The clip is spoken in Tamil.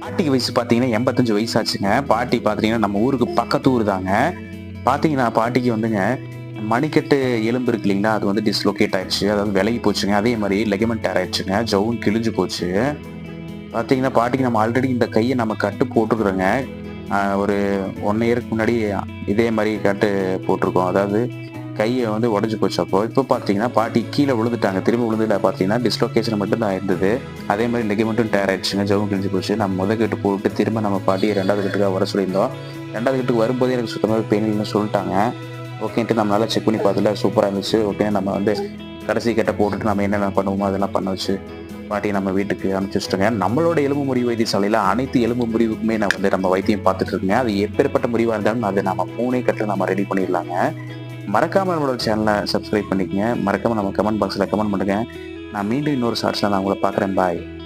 பாட்டிக்கு வயசு பார்த்தீங்கன்னா எண்பத்தஞ்சு வயசு ஆச்சுங்க பாட்டி பார்த்தீங்கன்னா நம்ம ஊருக்கு பக்கத்து ஊர் தாங்க. பார்த்தீங்கன்னா பாட்டிக்கு வந்துங்க மணிக்கட்டு எலும்பு இருக்கு இல்லைங்களா அது வந்து டிஸ்லோகேட் ஆயிடுச்சு. அதாவது விலகி போச்சுங்க. அதே மாதிரி லெகமெண்ட் டேர் ஆயிடுச்சுங்க. ஜவும் கிழிஞ்சு போச்சு. பார்த்தீங்கன்னா பாட்டிக்கு நம்ம ஆல்ரெடி இந்த கையை நம்ம கட்டு போட்டுக்கிறோங்க ஒரு ஒன் இயருக்கு முன்னாடி இதே மாதிரி கட்டு போட்டிருக்கோம். அதாவது கையை வந்து உடஞ்சி போச்சு. அப்போ இப்போ பார்த்தீங்கன்னா பாட்டி கீழே விழுந்துட்டாங்க. திரும்ப விழுந்துல பார்த்தீங்கன்னா டிஸ்லோகேஷன் மட்டும் தான் இருந்தது. அதே மாதிரி லெகமெண்ட்டும் டயர் ஆயிடுச்சுங்க. ஜவும் கிழிஞ்சு போச்சு. நம்ம முத கட்டு போட்டு திரும்ப நம்ம பாட்டியை ரெண்டாவது கட்டுக்காக வர சொல்லியிருந்தோம். ரெண்டாவது கட்டுக்கு வரும்போதே எனக்கு சுத்தமாக பெயின் இல்லைன்னு சொல்லிட்டாங்க. ஓகேன்ட்டு நம்மளால செக் பண்ணி பார்த்துல சூப்பராக இருந்துச்சு. ஓகே நம்ம வந்து கடைசி கட்டை போட்டுட்டு நம்ம என்னென்ன பண்ணுவோமோ அதெல்லாம் பண்ண வச்சு பாட்டியை நம்ம வீட்டுக்கு அனுப்பிச்சு வச்சுட்டோங்க. நம்மளோட எலும்பு முறிவு வைத்தியசாலையில் அனைத்து எலும்பு முறிவுக்குமே நான் வந்து நம்ம வைத்தியம் பார்த்துட்டு இருக்கேன். அது எப்பேற்பட்ட முறிவாக இருந்தாலும் அது நம்ம மூணே கட்டில் நம்ம ரெடி பண்ணிடலாங்க. மறக்காம நம்மளோட சேனலை சப்ஸ்கிரைப் பண்ணிக்கங்க. மறக்காம நம்ம கமெண்ட் பாக்ஸில் கமெண்ட் பண்ணுங்க. நான் மீண்டும் இன்னொரு ஷார்ட்ஸில் நான் உங்களை பார்க்குறேன். பாய்